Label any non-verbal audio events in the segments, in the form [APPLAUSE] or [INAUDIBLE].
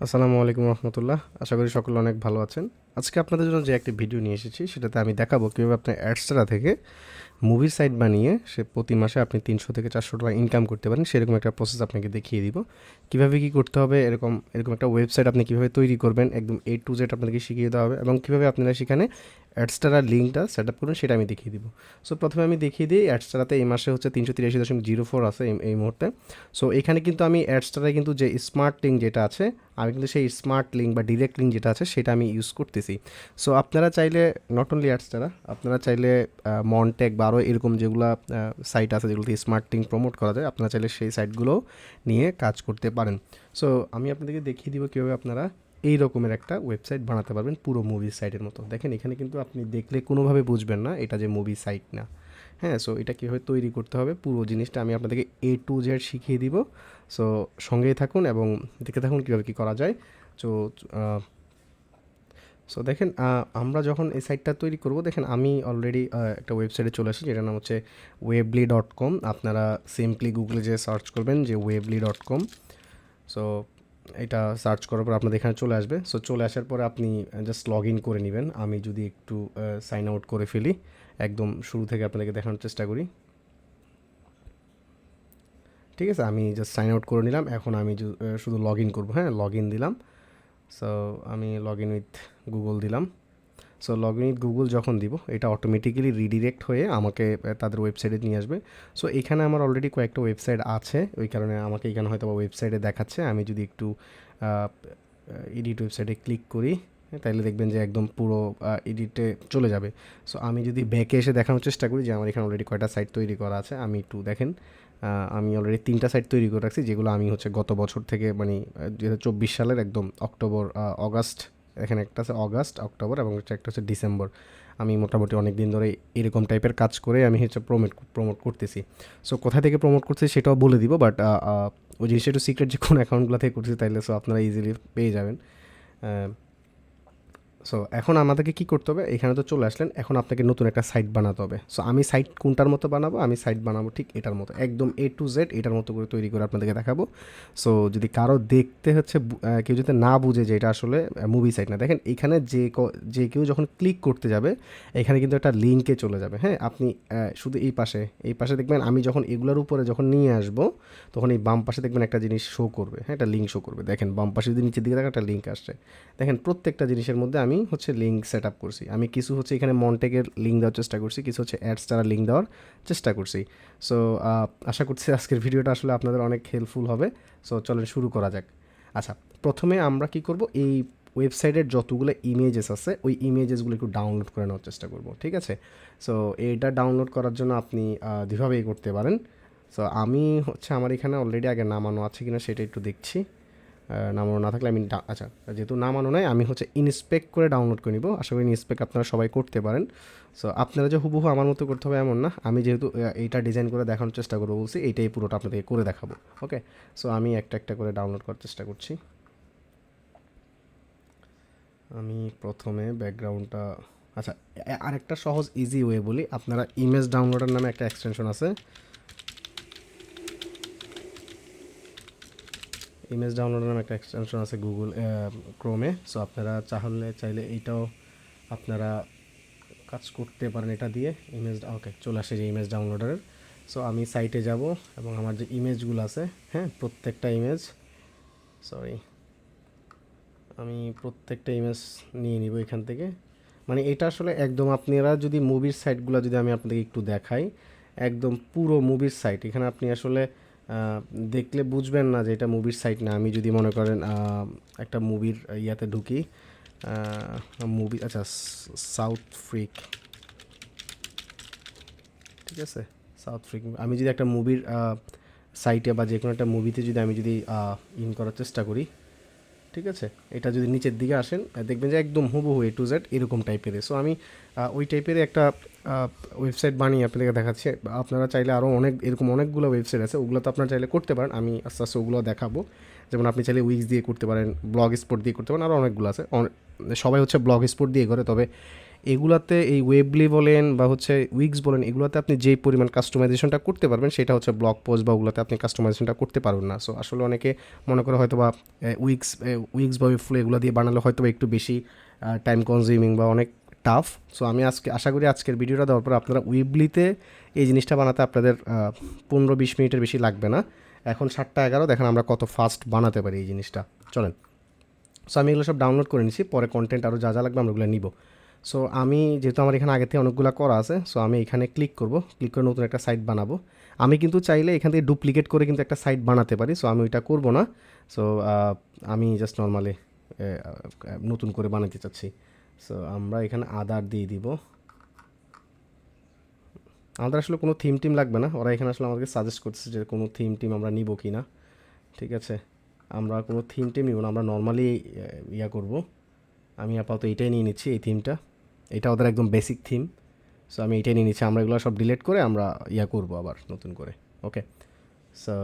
আসসালামু আলাইকুম রহমতুল্লাহ। আশা করি সকলে অনেক ভালো আছেন। আজকে আপনাদের জন্য যে একটি ভিডিও নিয়ে এসেছি, সেটাতে আমি দেখাবো কীভাবে আপনার অ্যাডসটা থেকে মুভি সাইট বানিয়ে সে প্রতি মাসে আপনি তিনশো থেকে চারশো টাকা ইনকাম করতে পারেন। সেরকম একটা প্রসেস আপনাকে দেখিয়ে দিব। কীভাবে কী করতে হবে, এরকম এরকম একটা ওয়েবসাইট আপনি কীভাবে তৈরি করবেন, একদম এ টু জেড আপনাদেরকে শিখিয়ে দেওয়া হবে এবং কীভাবে আপনারা সেখানে অ্যাডস্টারার লিঙ্কটা সেট আপ করুন সেটা আমি দেখিয়ে দিব। সো প্রথমে আমি দেখিয়ে দিই অ্যাডস্টারাতে এই মাসে হচ্ছে তিনশো তিরাশি দশমিক জিরো ফোর আছে এই- মুহূর্তে। সো এখানে কিন্তু আমি অ্যাডস্টারে কিন্তু যে স্মার্ট লিঙ্ক যেটা আছে, আমি কিন্তু সেই স্মার্ট লিঙ্ক বা ডিরেক্ট লিঙ্ক যেটা আছে, সেটা আমি ইউজ করতেছি। সো আপনারা চাইলে নট অনলি অ্যাডস্টারা আপনারা চাইলে মনটেক বা আরও এরকম যেগুলো সাইট আছে যেগুলোতে স্মার্ট লিঙ্ক প্রমোট করা যায়, আপনারা চাইলে সেই সাইটগুলো নিয়ে কাজ করতে পারেন। সো আমি আপনাদেরকে দেখিয়ে দিব কীভাবে আপনারা এই রকমের একটা ওয়েবসাইট বানাতে পারবেন পুরো মুভি সাইটের মতো। দেখেন, এখানে কিন্তু আপনি দেখলে কোনোভাবে বুঝবেন না, এটা যে মুভি সাইট না। হ্যাঁ সো এটা কীভাবে তৈরি করতে হবে? পুরো জিনিসটা আমি আপনাদেরকে এ টু জেড শিখিয়ে দিব। সো সঙ্গেই থাকুন এবং দেখে থাকুন কীভাবে কী করা যায়। তো সো দেখেন আমরা যখন এই সাইটটা তৈরি করব, দেখেন আমি অলরেডি একটা ওয়েবসাইটে চলে আসি যেটার নাম হচ্ছে ওয়েবলি ডট কম আপনারা সিম্পলি গুগলে যে সার্চ করবেন যে ওয়েবলি ডট কম সো এটা সার্চ করার পর আপনাদের এখানে চলে আসবে। সো চলে আসার পরে আপনি জাস্ট লগ ইন করে নেবেন। আমি যদি একটু সাইন আউট করে ফেলি একদম শুরু থেকে আপনাদেরকে দেখানোর চেষ্টা করি। ঠিক আছে, আমি জাস্ট সাইন আউট করে নিলাম। এখন আমি শুধু লগ ইন করব হ্যাঁ? লগ ইন দিলাম। সো আমি লগ ইন উইথ গুগল দিলাম। So log in with Google যখন দিব, এটা অটোমেটিক্যালি রিডিরেক্ট হয়ে আমাকে তাদের ওয়েবসাইটে নিয়ে আসবে। সো এখানে আমার অলরেডি কয়েকটা ওয়েবসাইট আছে, ওই কারণে আমাকে এখানে হয়তো ওয়েবসাইটে দেখাচ্ছে। আমি যদি একটু এডিট ওয়েবসাইটে ক্লিক করি তাহলে দেখবেন যে একদম পুরো এডিটে চলে যাবে। সো আমি যদি ব্যাকে এসে দেখানোর চেষ্টা করি যে আমার এখানে অলরেডি কয়টা সাইট তৈরি করা আছে, আমি একটু দেখেন আমি অলরেডি তিনটা সাইট তৈরি করে রাখছি, যেগুলো আমি হচ্ছে গত বছর থেকে মানে দু হাজার চব্বিশ সালের একদম অক্টোবর অগাস্ট, এখানে একটা আছে অগাস্ট, অক্টোবর এবং একটা হচ্ছে ডিসেম্বর। আমি মোটামুটি অনেক দিন ধরে এরকম টাইপের কাজ করে আমি হচ্ছে প্রমোট প্রমোট করতেছি। সো কোথা থেকে প্রমোট করছি সেটাও বলে দিব বাট ওই জিনিসটা একটু সিক্রেট যে কোন অ্যাকাউন্টগুলো থেকে করছি তাইলে সো আপনারা ইজিলি পেয়ে যাবেন। সো এখন আমাদেরকে কী করতে হবে? এখানে তো চলে আসলেন, এখন আপনাকে নতুন একটা সাইট বানাতে হবে। সো আমি সাইট কোনটার মতো বানাবো? আমি সাইট বানাবো ঠিক এটার মতো, একদম এ টু জেড এটার মতো করে তৈরি করে আপনাদেরকে দেখাবো। সো যদি কারও দেখতে হচ্ছে কেউ যদি না বুঝে যে এটা আসলে মুভি সাইট না। দেখেন, এখানে যে যে কেউ যখন ক্লিক করতে যাবে, এখানে কিন্তু একটা লিঙ্কে চলে যাবে হ্যাঁ? আপনি শুধু এই পাশে এই পাশে দেখবেন আমি যখন এগুলোর উপরে যখন নিয়ে আসব, তখন এই বাম পাশে দেখবেন একটা জিনিস শো করবে হ্যাঁ? একটা লিঙ্ক শো করবে। দেখেন, বাম পাশে যদি নিচের দিকে দেখেন একটা লিঙ্ক আসছে। দেখেন, প্রত্যেকটা জিনিসের মধ্যে আমি হচ্ছে লিঙ্ক সেট আপ করছি। আমি কিছু হচ্ছে এখানে মনটেকের লিঙ্ক দেওয়ার চেষ্টা করছি কিছু হচ্ছে অ্যাডস তারা লিঙ্ক দেওয়ার চেষ্টা করছি। সো আশা করছি আজকের ভিডিওটা আসলে আপনাদের অনেক হেল্পফুল হবে। সো চলেন শুরু করা যাক। আচ্ছা প্রথমে আমরা কি করব? এই ওয়েবসাইটের যতগুলো ইমেজেস আছে ওই ইমেজেসগুলো একটু ডাউনলোড করে নেওয়ার চেষ্টা করব ঠিক আছে? সো এটা ডাউনলোড করার জন্য আপনি আহ, দুইভাবেই করতে পারেন। সো আমি হচ্ছে আমার এখানে অলরেডি আগে নামানো আছে কিনা সেটা একটু দেখছি। নামানো না থাকলে আমি আচ্ছা যেহেতু নামানো নাই, আমি হচ্ছে ইনস্পেক্ট করে ডাউনলোড করে নিব। আশা করি ইনস্পেক্ট আপনারা সবাই করতে পারেন। সো আপনারা যে হুবহু আমার মতো করতে হবে এমন না। আমি যেহেতু এইটা ডিজাইন করে দেখানোর চেষ্টা করব বলছি, এইটাই পুরোটা আপনাদেরকে করে দেখাবো ওকে সো আমি একটা একটা করে ডাউনলোড করার চেষ্টা করছি। আমি প্রথমে ব্যাকগ্রাউন্ডটা আচ্ছা আরেকটা সহজ ইজি ওয়ে বলি। আপনারা ইমেজ ডাউনলোডের নামে একটা এক্সটেনশন আছে। ইমেজ ডাউনলোডের নামে একটা এক্সটেনশন আছে গুগল ক্রোমে সো আপনারা চাহলে, চাইলে এইটাও আপনারা কাজ করতে পারেন এটা দিয়ে। ইমেজ ওকে চলে আসে যে ইমেজ ডাউনলোডারের সো আমি সাইটে যাব এবং আমার যে ইমেজগুলো আছে হ্যাঁ প্রত্যেকটা ইমেজ সরি আমি প্রত্যেকটা ইমেজ নিয়ে নিব এখান থেকে। মানে এটা আসলে একদম আপনারা যদি মুভির সাইটগুলো যদি আমি আপনাদেরকে একটু দেখাই, একদম পুরো মুভির সাইট এখানে আপনি আসলে দেখলে বুঝবেন না যে এটা মুভির সাইট না। আমি যদি মনে করেন একটা মুভির ইয়াতে ঢুকি মুভি আচ্ছা সাউথ ফ্রিক ঠিক আছে? সাউথ ফ্রিক আমি যদি একটা মুভির সাইটে বা যে কোনো একটা মুভিতে যদি আমি যদি ইন করার চেষ্টা করি ঠিক আছে? এটা যদি নিচের দিকে আসেন দেখবেন যে একদম হুবহু এ টু জেড এরকম টাইপের সো আমি ওই টাইপের একটা ওয়েবসাইট বানিয়ে আপনাদেরকে দেখাচ্ছি। আপনারা চাইলে আরও অনেক, এরকম অনেকগুলো ওয়েবসাইট আছে, ওগুলো তো আপনারা চাইলে করতে পারেন। আমি আস্তে আস্তে ওগুলো দেখাবো। যেমন আপনি চাইলে উইক্স দিয়ে করতে পারেন ব্লগ স্পোর্ট দিয়ে করতে পারেন আরও অনেকগুলো আছে। সবাই হচ্ছে ব্লগ স্পোর্ট দিয়ে করে, তবে এগুলাতে এই ওয়েবলি বলেন বা হচ্ছে উইক্স বলেন, এগুলোতে আপনি যেই পরিমাণ কাস্টমাইজেশনটা করতে পারবেন, সেটা হচ্ছে ব্লগ পোস্ট বা ওগুলোতে আপনি কাস্টমাইজেশনটা করতে পারবেন না। সো আসলে অনেকে মনে করে হয়তো বা উইক্স উইক্স বা ওয়েবফ্লো এগুলো দিয়ে বানালে হয়তো একটু বেশি টাইম কনজিউমিং বা অনেক টাফ সো আমি আজকে, আশা করি আজকের ভিডিওটা দেওয়ার পর আপনারা উইবলিতে এই জিনিসটা বানাতে আপনাদের পনেরো বিশ মিনিটের বেশি লাগবে না। এখন সাতটা এগারো, দেখেন আমরা কত ফাস্ট বানাতে পারি এই জিনিসটা। চলেন। সো আমি এগুলো সব ডাউনলোড করে নিছি, পরে কন্টেন্ট আরও যা যা লাগবে আমরা ওগুলো নিব। সো আমি যেহেতু আমার এখানে আগে থেকে অনেকগুলো করা আছে সো আমি এখানে ক্লিক করব ক্লিক করে নতুন একটা সাইট বানাবো। আমি কিন্তু চাইলে এখান থেকে ডুপ্লিকেট করে কিন্তু একটা সাইট বানাতে পারি সো আমি ওইটা করব না। সো আমি জাস্ট নর্মালি নতুন করে বানাতে চাচ্ছি। সো আমরা এখানে আদার দিয়ে দিব। আমাদের আসলে কোনো থিম টিম লাগবে না, ওরা এখানে আসলে আমাদেরকে সাজেস্ট করছে যে কোনো থিম টিম আমরা নিব কি না ঠিক আছে? আমরা কোনো থিম টিম নিব না, আমরা নর্মালি ইয়া করব। আমি আপাতত এটাই নিয়ে নিচ্ছি, এই থিমটা এটা ওদের একদম বেসিক থিম সো আমি এটাই নিয়ে নিচ্ছি, আমরা এগুলো সব ডিলিট করে আমরা ইয়া করব আবার নতুন করে ওকে সো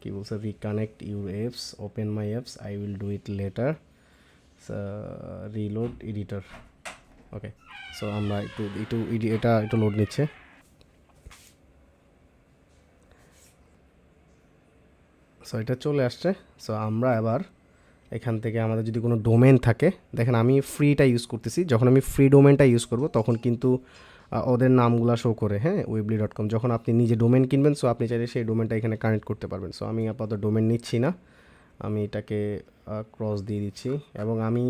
কি বলছে? Reconnect your apps open my apps I will do it later reload editor okay so আমরা একটু একটু এটা একটু লোড নিচ্ছে। সো এটা চলে আসছে। সো আমরা এবার এখান থেকে আমাদের যদি কোনো ডোমেন থাকে, দেখেন আমি ফ্রিটা ইউজ করতেছি, যখন আমি ফ্রি ডোমেনটা ইউজ করব, তখন কিন্তু ওদের নামগুলো শো করে হ্যাঁ ওয়েবলি ডট কম যখন আপনি নিজে ডোমেন কিনবেন সো আপনি চাইলে সেই ডোমেনটা এখানে কানেক্ট করতে পারবেন। সো আমি আপাতত ডোমেন নিচ্ছি না, আমি এটাকে ক্রস দিয়ে দিচ্ছি, এবং আমি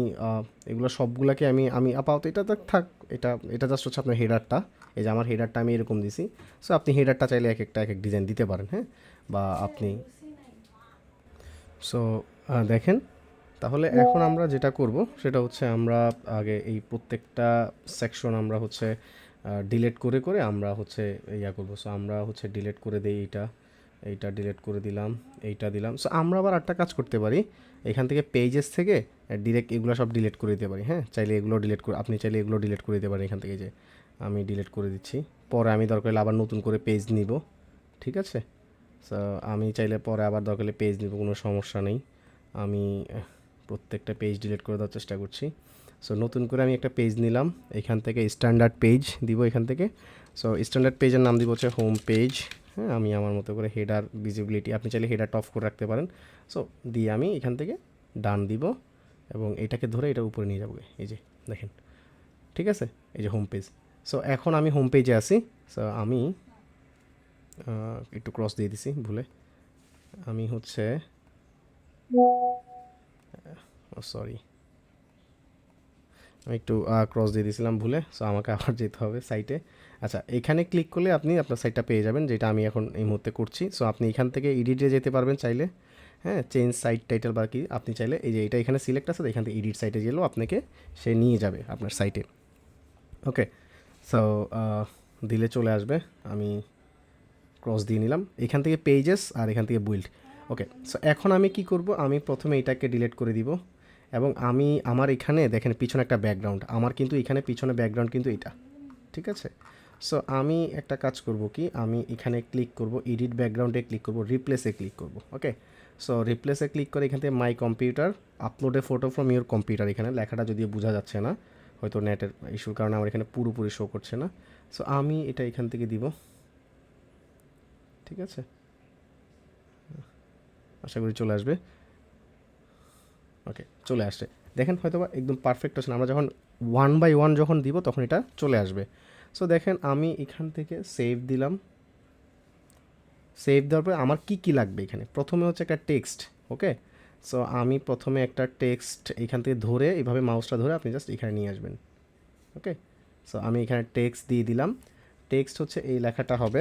এগুলো সবগুলোকে আমি আমি আপাতত এটা থাক, এটা এটা জাস্ট হচ্ছে আপনার হেডারটা এই যে আমার হেডারটা আমি এরকম দিছি সো আপনি হেডারটা চাইলে এক একটা, এক এক ডিজাইন দিতে পারেন হ্যাঁ বা আপনি সো দেখেন তাহলে এখন আমরা যেটা করব, সেটা হচ্ছে আমরা আগে এই প্রত্যেকটা সেকশন আমরা হচ্ছে ডিলেট করে করে আমরা হচ্ছে ইয়া করব। সো আমরা হচ্ছে ডিলেট করে দেই এইটা এইটা ডিলেট করে দিলাম, এইটা দিলাম। সো আমরা আবার একটা কাজ করতে পারি। এখান থেকে পেজেস থেকে ডিরেক্ট এগুলো সব ডিলেট করে দিতে পারি হ্যাঁ? চাইলে এগুলো ডিলেট করে, আপনি চাইলে এগুলো ডিলিট করে দিতে পারেন এখান থেকে যে আমি ডিলিট করে দিচ্ছি। পরে আমি দরকার হলে আবার নতুন করে পেজ নিব, ঠিক আছে? সো আমি চাইলে পরে আবার দরকার হলে পেজ নিব, কোনো সমস্যা নেই। আমি প্রত্যেকটা পেজ ডিলিট করে দেওয়ার চেষ্টা করছি। সো নতুন করে আমি একটা পেজ নিলাম। এখান থেকে স্ট্যান্ডার্ড পেজ দিব এখান থেকে। সো স্ট্যান্ডার্ড পেজের নাম দিব হচ্ছে হোম পেজ হ্যাঁ আমি আমার মতো করে হেডার ভিজিবিলিটি আপনি চাইলে হেডারটা অফ করে রাখতে পারেন। সো দিয়ে আমি এখান থেকে ডান দিব এবং এটাকে ধরে এটা উপরে নিয়ে যাব। এই যে, দেখেন। ঠিক আছে? এই যে হোম পেজ সো এখন আমি হোম পেজে আছি। সো আমি একটু ক্রস দিয়ে দিছি, ভুলে। আমি হচ্ছে সরি আমি একটু ক্রস দিয়ে দিয়েছিলাম ভুলে সো আমাকে আবার [LAUGHS] যেতে হবে সাইটে আচ্ছা এখানে ক্লিক করলে আপনি আপনার সাইটটা পেয়ে যাবেন, যেটা আমি এখন এই মুহূর্তে করছি। সো আপনি এখান থেকে এডিটে যেতে পারবেন চাইলে। হ্যাঁ চেঞ্জ সাইট টাইটেল বা কি আপনি চাইলে, এই যে এটা এখানে সিলেক্ট আছে এখান থেকে এডিট সাইটে গেলেও আপনাকে সে নিয়ে যাবে আপনার সাইটে ওকে সো দিলে চলে আসবে। আমি ক্রস দিয়ে নিলাম। এখান থেকে পেজেস আর এখান থেকে বুইল্ড ওকে সো এখন আমি কি করব? আমি প্রথমে এটাকে ডিলিট করে দিব এবং আমি আমার এখানে দেখেন পিছনে একটা ব্যাকগ্রাউন্ড আমার কিন্তু এখানে পিছনে ব্যাকগ্রাউন্ড কিন্তু এটা, ঠিক আছে? সো আমি একটা কাজ করব কি? আমি এখানে ক্লিক করব এডিট ব্যাকগ্রাউন্ডে ক্লিক করব রিপ্লেসে ক্লিক করব ওকে সো রিপ্লেসে ক্লিক করে এখান থেকে my computer upload photo from your computer এখানে, লেখাটা যদিও বোঝা যাচ্ছে না, হয়তো নেটের ইস্যুর কারণে আমার এখানে পুরোপুরি শো করছে না। সো আমি এটা এখান থেকে দিব, ঠিক আছে? আশা করি চলে আসবে। ওকে চলে আসছে। দেখেন হয়তো বা একদম পারফেক্ট আছে আমরা যখন ওয়ান বাই ওয়ান যখন দিব, তখন এটা চলে আসবে। সো দেখেন আমি এখান থেকে সেভ দিলাম। সেভ দেওয়ার পরে আমার কি কি লাগবে এখানে? প্রথমে হচ্ছে একটা টেক্সট ওকে সো আমি প্রথমে একটা টেক্সট এখান থেকে ধরে এইভাবে মাউসটা ধরে আপনি জাস্ট এখানে নিয়ে আসবেন ওকে সো আমি এখানে টেক্সট দিয়ে দিলাম। টেক্সট হচ্ছে এই লেখাটা হবে।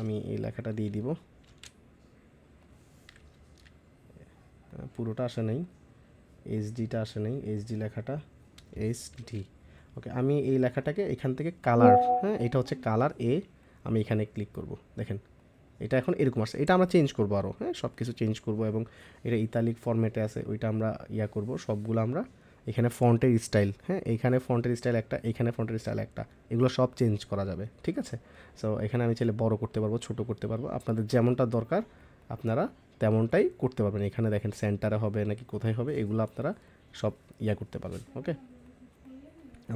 আমি এই লেখাটা দিয়ে দিব। পুরোটা আসে নাই এইচডিটা আসে নাই এইচডি লেখাটা এইচডি ওকে আমি এই লেখাটাকে এখান থেকে কালার হ্যাঁ এটা হচ্ছে কালার এ আমি এখানে ক্লিক করব, দেখেন। এটা এখন এরকম আসছে, এটা আমরা চেঞ্জ করব আরও হ্যাঁ সব কিছু চেঞ্জ করব এবং এটা ইতালিক ফরম্যাটে আছে, ওইটা আমরা ইয়া করব, সবগুলো আমরা এখানে ফন্টের স্টাইল হ্যাঁ এখানে ফন্টের স্টাইল একটা, এখানে ফন্টের স্টাইল একটা, এগুলো সব চেঞ্জ করা যাবে, ঠিক আছে? সো এখানে আমি চাইলে বড় করতে পারব, ছোট করতে পারব, আপনাদের যেমনটা দরকার, আপনারা তেমনটাই করতে পারবেন। এখানে দেখেন সেন্টারে হবে নাকি কোথায় হবে, এগুলো আপনারা সব ইয়া করতে পারবেন ওকে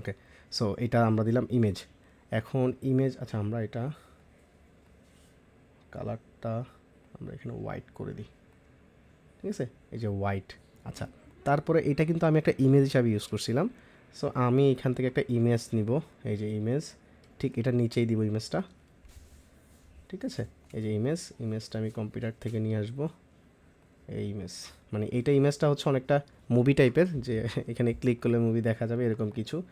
ওকে সো এটা আমরা দিলাম ইমেজ এখন ইমেজ আচ্ছা আমরা এটা কালারটা আমরা এখানে হোয়াইট করে দিই, ঠিক আছে? এই যে হোয়াইট আচ্ছা তারপরে এটা কিন্তু আমি একটা ইমেজ হিসাবে ইউজ করছিলাম। সো আমি এখান থেকে একটা ইমেজ নিব, এই যে ইমেজ ঠিক এটা নিচেই দিব ইমেজটা ঠিক আছে? এই যে ইমেজ ইমেজটা আমি কম্পিউটার থেকে নিয়ে আসব। এই ইমেজ মানে এইটা ইমেজটা হচ্ছে অনেকটা মুভি টাইপের যে [LAUGHS] এখানে ক্লিক করলে মুভি দেখা যাবে এরকম কিছু।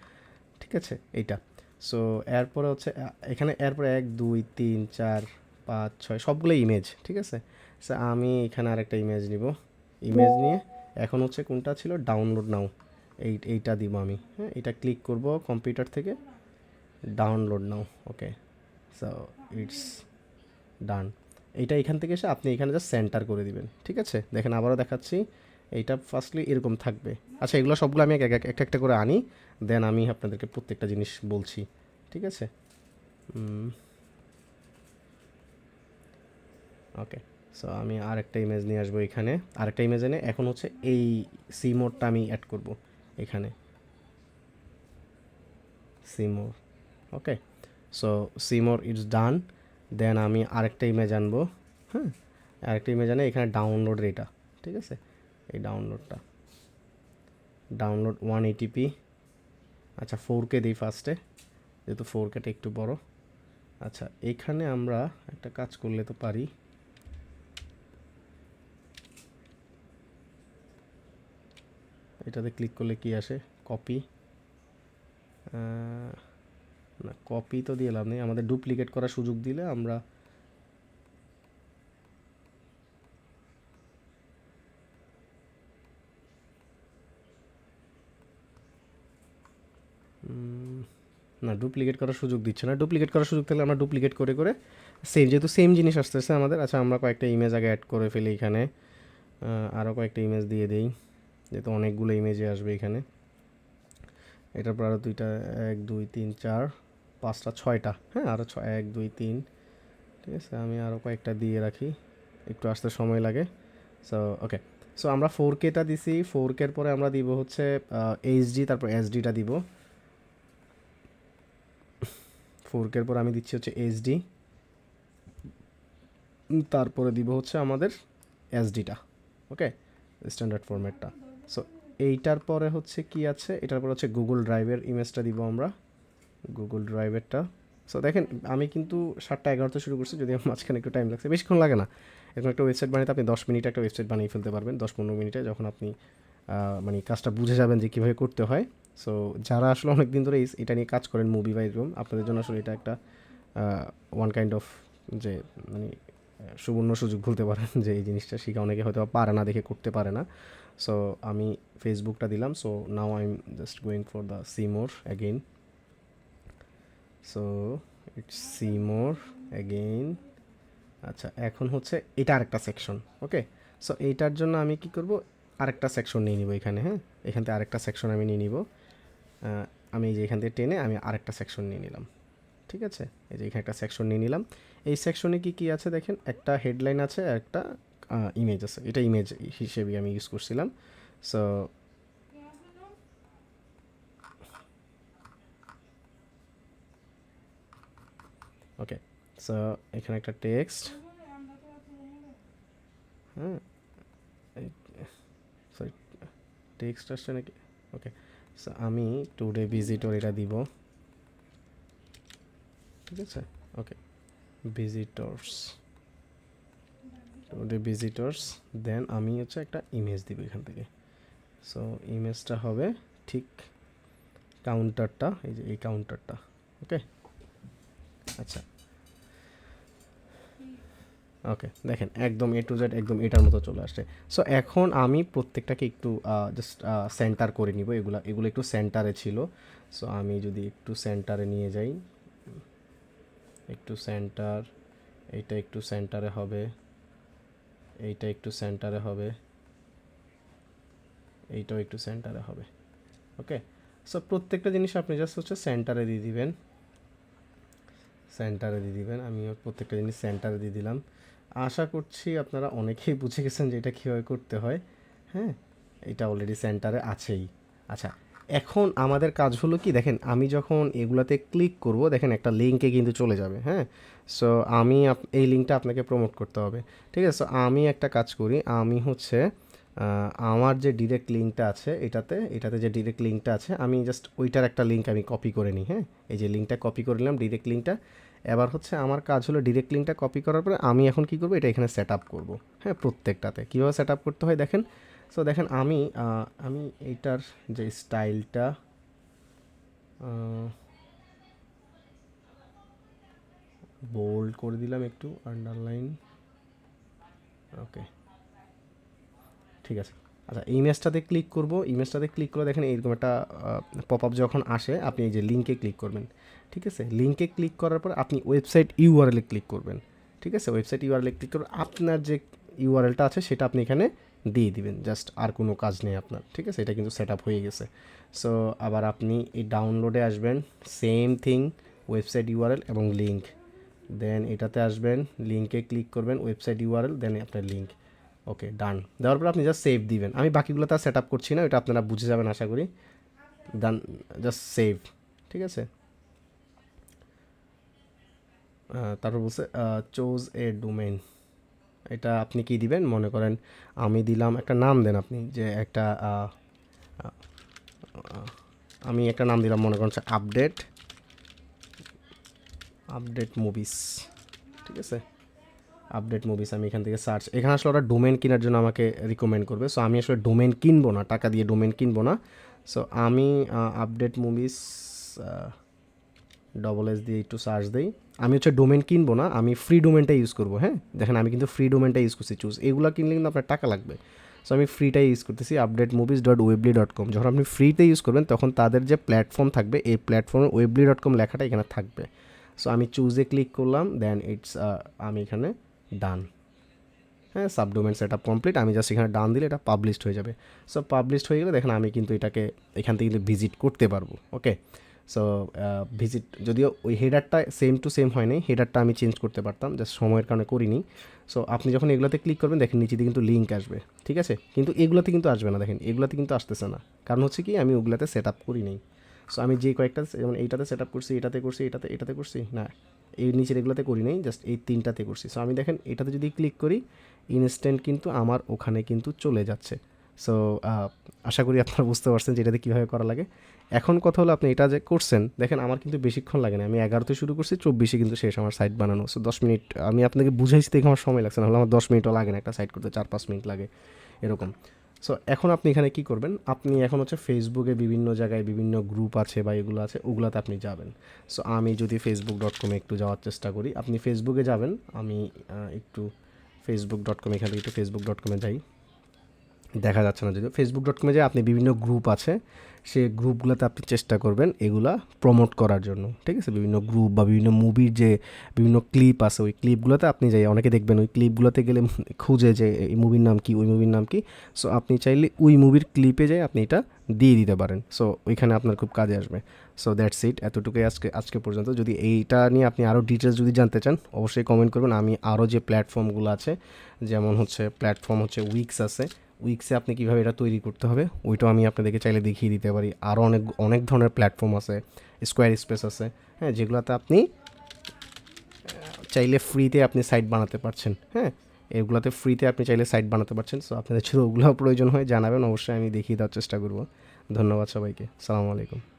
ঠিক আছে? এইটা। সো এরপরে হচ্ছে এখানে এরপরে এক দুই তিন চার পাঁচ ছয় সবগুলো ইমেজ ঠিক আছে? সো আমি এখানে আরেকটা ইমেজ নিব। ইমেজ নিয়ে এখন হচ্ছে কোনটা ছিল? ডাউনলোড নাও এই এইটা দিব আমি। হ্যাঁ এটা ক্লিক করব কম্পিউটার থেকে। Download now okay so it's done এইটা এখান থেকে এসে আপনি এখানে জাস্ট সেন্টার করে দিবেন, ঠিক আছে? দেখেন আবারও দেখাচ্ছি, এইটা ফার্স্টলি এরকম থাকবে। আচ্ছা এগুলো সবগুলো আমি এক এক- একটা একটা করে আনি দেন আমি আপনাদেরকে প্রত্যেকটা জিনিস বলছি, ঠিক আছে? ওকে সো আমি আরেকটা ইমেজ নিয়ে আসব এখানে। আরেকটা ইমেজ এনে এখন হচ্ছে এই সি মোডটা আমি অ্যাড করব এখানে। See more okay so see more it's done then আমি আরেকটা ইমেজ আনব হ্যাঁ? আরেকটা ইমেজ আনে, এখানে ডাউনলোড এটা ঠিক আছে? এই ডাউনলোডটা ডাউনলোড ওয়ান এইটিপি আচ্ছা ফোর কে দিই ফার্স্টে যেহেতু ফোর কেটা একটু বড়। আচ্ছা এখানে আমরা একটা কাজ করলে তো পারি। এটাতে ক্লিক করলে কি আসে? কপি না কপি তো দিয়ে লাভ নেই। আমাদের ডুপ্লিকেট করার সুযোগ দিলে আমরা না ডুপ্লিকেট করার সুযোগ দিচ্ছে না। ডুপ্লিকেট করার সুযোগ থাকলে আমরা ডুপ্লিকেট করে করে সেম যেহেতু সেম জিনিস আসতেছে আমাদের। আচ্ছা আমরা কয়েকটা ইমেজ আগে অ্যাড করে ফেলি এখানে। আরও কয়েকটা ইমেজ দিয়ে দিই, যেহেতু অনেকগুলো ইমেজে আসবে এখানে। এটার পর আরও দুইটা, এক, দুই, তিন, চার পাঁচটা, ছয়টা হ্যাঁ আরও ছয়, এক, দুই, তিন, ঠিক আছে, আমি আরও কয়েকটা দিয়ে রাখি, একটু আসতে সময় লাগে সো ওকে সো আমরা ফোর কেটা দিছি ফোর কের পরে আমরা দিব হচ্ছে এইচডি তারপর এসডিটা দিব ফোর কের পর আমি দিচ্ছি হচ্ছে এইচডি তারপরে দিব হচ্ছে আমাদের এসডিটা ওকে স্ট্যান্ডার্ড ফরম্যাটটা সো এইটার পরে হচ্ছে কি আছে, এটার পরে হচ্ছে গুগল ড্রাইভের ইমেজটা দিব আমরা গুগল ড্রাইভেরটা সো দেখেন, আমি কিন্তু সাতটা এগারোতে শুরু করছি যদি মাঝখানে একটু টাইম লাগছে। বেশিক্ষণ লাগে না। এরকম একটা ওয়েবসাইট বানাতে আপনি দশ মিনিটে একটা ওয়েবসাইট বানিয়ে ফেলতে পারবেন, দশ পনেরো মিনিটে, যখন আপনি মানে কাজটা বুঝে যাবেন যে কীভাবে করতে হয়। সো যারা আসলে অনেক দিন ধরে এটা নিয়ে কাজ করেন মুভি বা এরকম আপনাদের জন্য আসলে এটা একটা ওয়ান কাইন্ড অফ যে মানে সুবর্ণ সুযোগ বলতে পারেন যে এই জিনিসটা শিখা অনেকে হয়তো পারে না, দেখে করতে পারে না। সো আমি ফেসবুকটা দিলাম। So now I am just going for the see more again so it's see more again আচ্ছা এখন হচ্ছে এটা আরেকটা সেকশন ওকে সো এইটার জন্য আমি কি করব? আরেকটা সেকশন নিয়ে নিব এখানে হ্যাঁ? এখান থেকে আরেকটা সেকশন আমি নিয়ে নিব। আমি যে এখান থেকে টেনে আমি আরেকটা সেকশন নিয়ে নিলাম, ঠিক আছে? এই যে এখানে একটা সেকশন নিয়ে নিলাম। এই সেকশনে কি কি আছে দেখেন? একটা হেডলাইন আছে একটা ইমেজ আছে। এটা ইমেজ হিসেবে আমি ইউজ করছিলাম। সো ওকে সো এখানে একটা টেক্সট হ্যাঁ টেক্সট আসছে নাকি? ওকে সো আমি টুডে ভিজিটর এটা দিব। ঠিক আছে? Okay visitors today visitors then আমি হচ্ছে একটা ইমেজ দিব এখান থেকে। সো ইমেজটা হবে ঠিক কাউন্টারটা এই যে এই কাউন্টারটা ওকে আচ্ছা। ওকে দেখেন, একদম এ টু জেড একদম এটার মতো চলে আসছে। সো এখন আমি প্রত্যেকটাকে একটু জাস্ট সেন্টার করে নিব। এগুলা, এগুলো একটু সেন্টারে ছিল। সো আমি যদি একটু সেন্টারে নিয়ে যাই, একটু সেন্টার এইটা একটু সেন্টারে হবে, এইটা একটু সেন্টারে হবে, এইটাও একটু সেন্টারে হবে। ওকে সো প্রত্যেকটা জিনিস আপনি জাস্ট হচ্ছে সেন্টারে দিয়ে দিবেন। সেন্টারে দিয়ে দিবেন। আমিও প্রত্যেকটা জিনিস সেন্টারে দিয়ে দিলাম। আশা করছি আপনারা অনেকেই বুঝে গেছেন যে এটা কীভাবে করতে হয়। হ্যাঁ এটা অলরেডি সেন্টারে আছেই। আচ্ছা এখন আমাদের কাজ হলো কি? দেখেন, আমি যখন এগুলাতে ক্লিক করব, দেখেন একটা লিঙ্কে কিন্তু চলে যাবে। হ্যাঁ সো আমি এই লিঙ্কটা আপনাকে প্রমোট করতে হবে। ঠিক আছে সো আমি একটা কাজ করি। আমি হচ্ছে আমার যে ডিরেক্ট লিঙ্কটা আছে এটাতে এটাতে যে ডিরেক্ট লিঙ্কটা আছে, আমি জাস্ট ওইটার একটা লিঙ্ক আমি কপি করে নিই। হ্যাঁ এই যে লিঙ্কটা কপি করে নিলাম ডিরেক্ট লিঙ্কটা এবার হচ্ছে আমার কাজ হলো ডিরেক্ট লিঙ্কটা কপি করার পরে আমি এখন কি করব? এটা এখানে সেট আপ করব। হ্যাঁ প্রত্যেকটাতে। কীভাবে সেট আপ করতে হয় দেখেন? সো দেখেন আমি আমি এইটার যে স্টাইলটা বোল্ড করে দিলাম একটু আন্ডারলাইন ওকে ঠিক আছে। আচ্ছা ইমেজটাতে ক্লিক করব। ইমেজটাতে ক্লিক করে দেখেন এরকম একটা পপ আপ যখন আসে, আপনি এই যে লিঙ্কে ক্লিক করবেন, ঠিক আছে? লিঙ্কে ক্লিক করার পর আপনি ওয়েবসাইট ইউআরএলে ক্লিক করবেন, ঠিক আছে? ওয়েবসাইট ইউআরএলে ক্লিক করে আপনার যে ইউআরএলটা আছে, সেটা আপনি এখানে দিয়ে দিবেন। জাস্ট আর কোনো কাজ নেই আপনার, ঠিক আছে? এটা কিন্তু সেট আপ হয়ে গেছে। সো আবার আপনি এই ডাউনলোডে আসবেন সেম থিং ওয়েবসাইট ইউআরএল এবং লিঙ্ক দেন এটাতে আসবেন লিঙ্কে ক্লিক করবেন ওয়েবসাইট ইউআরএল দেন আপনার লিঙ্ক ওকে ডান দেওয়ার পর আপনি জাস্ট সেভ দিবেন। আমি বাকিগুলো তার সেট আপ করছি না এটা আপনারা বুঝে যাবেন, আশা করি। ডান জাস্ট সেভ ঠিক আছে? তারপর বলছে চোজ এ ডোমেন এটা আপনি কি দিবেন? মনে করেন আমি দিলাম, একটা নাম দেন আপনি, যে একটা আমি একটা নাম দিলাম, মনে করেন আপডেট আপডেট মুভিস ঠিক আছে? আপডেট মুভিস আমি এখান থেকে সার্চ এখানে আসলে ওরা ডোমেন কেনার জন্য আমাকে রিকমেন্ড করবে। সো আমি আসলে ডোমেন কিনবো না, টাকা দিয়ে ডোমেন কিনবো না। সো আমি আপডেট মুভিস ডবল এস দিয়ে একটু সার্চ দিই। আমি হচ্ছে ডোমেন কিনবো না, আমি ফ্রি ডোমেনটা ইউজ করব হ্যাঁ? দেখেন, আমি কিন্তু ফ্রি ডোমেনটা ইউজ করছি চুজ এগুলো কিনলে কিন্তু আপনার টাকা লাগবে। সো আমি ফ্রিটাই ইউজ করতেছি update movies dot Weebly dot com যখন আপনি ফ্রিতে ইউজ করবেন, তখন তাদের যে প্ল্যাটফর্ম থাকবে, এই প্ল্যাটফর্মে ওয়েবলি ডট কম লেখাটা এখানে থাকবে। সো আমি চুজে ক্লিক করলাম দেন ইটস আমি এখানে ডান। হ্যাঁ সাবডোমেন সেট আপ কমপ্লিট আমি জাস্ট এখানে ডান দিলে এটা পাবলিশড হয়ে যাবে। সো পাবলিশড হয়ে গেলে দেখেন আমি কিন্তু এটাকে এখান থেকে কিন্তু ভিজিট করতে পারব ওকে সো ভিজিট যদিও ওই হেডারটা সেম টু সেম হয়নি হেডারটা আমি চেঞ্জ করতে পারতাম জাস্ট সময়ের কারণে করিনি। সো আপনি যখন এগুলোতে ক্লিক করবেন, দেখেন নিচে কিন্তু লিঙ্ক আসবে, ঠিক আছে? কিন্তু এগুলোতে কিন্তু আসবে না, দেখেন, এগুলোতে কিন্তু আসতেছে না। কারণ হচ্ছে কি, আমি ওগুলোতে সেট আপ করি নেই। সো আমি যে কয়েকটা যেমন এইটাতে সেট আপ করছি, এটাতে করছি, এটাতে এটাতে করছি, না। এই নিচের এগুলোতে করি নাই জাস্ট এই তিনটাতে করছি। সো আমি দেখেন, এটাতে যদি ক্লিক করি ইনস্ট্যান্ট কিন্তু আমার ওখানে কিন্তু চলে যাচ্ছে। সো আশা করি আপনারা বুঝতে পারছেন যে এটাতে কীভাবে করা লাগে। এখন কথা হলো, আপনি এটা যে করছেন, দেখেন আমার কিন্তু বেশিক্ষণ লাগে না। আমি এগারোতে শুরু করছি, চব্বিশে কিন্তু শেষ আমার সাইট বানানো। সো দশ মিনিট, আমি আপনাকে বুঝাইছি দেখে আমার সময় লাগছে না। হলে আমার দশ মিনিটও লাগে না একটা সাইট করতে, চার পাঁচ মিনিট লাগে, এরকম। সো এখন আপনি এখানে কি করবেন? আপনি এখন হচ্ছে ফেসবুকে বিভিন্ন জায়গায় বিভিন্ন গ্রুপ আছে বা এগুলো আছে, ওগুলোতে আপনি যাবেন। সো আমি যদি ফেসবুক ডট কমে একটু যাওয়ার চেষ্টা করি, আপনি ফেসবুকে যাবেন, আমি একটু ফেসবুক ডট কম এখানে একটু ফেসবুক ডট কমে যাই। দেখা যাচ্ছে না যদি ফেসবুক ডট কমে যাই, আপনি বিভিন্ন গ্রুপ আছে সেই গ্রুপগুলোতে আপনি চেষ্টা করবেন এগুলা প্রমোট করার জন্য, ঠিক আছে? বিভিন্ন গ্রুপ বা বিভিন্ন মুভির যে বিভিন্ন ক্লিপ আছে, ওই ক্লিপগুলোতে আপনি যাই, অনেকে দেখবেন ওই ক্লিপগুলোতে গেলে [LAUGHS] খুঁজে যে এই মুভির নাম কি, ওই মুভির নাম কি সো আপনি চাইলে ওই মুভির ক্লিপে যাই আপনি এটা দিয়ে দিতে পারেন সো ওইখানে আপনার খুব কাজে আসবে সো দ্যাটস ইট এতটুকুই আজকে আজকে পর্যন্ত। যদি এইটা নিয়ে আপনি আরও ডিটেলস যদি জানতে চান, অবশ্যই কমেন্ট করবেন। আমি আরও যে প্ল্যাটফর্মগুলো আছে, যেমন হচ্ছে প্ল্যাটফর্ম হচ্ছে উইক্স আছে উইক্সে আপনি কীভাবে এটা তৈরি করতে হবে, ওইটাও আমি আপনাদেরকে চাইলে দেখিয়ে দিতে পারি। আরও অনেক অনেক ধরনের প্ল্যাটফর্ম আছে স্কোয়ার স্পেস আছে হ্যাঁ যেগুলোতে আপনি চাইলে ফ্রিতে আপনি সাইট বানাতে পারছেন হ্যাঁ। এগুলোতে ফ্রিতে আপনি চাইলে সাইট বানাতে পারছেন সো আপনাদের শুধু ওগুলো প্রয়োজন হয়, জানাবেন, অবশ্যই আমি দেখিয়ে দেওয়ার চেষ্টা করব। ধন্যবাদ সবাইকে, সালামু আলাইকুম।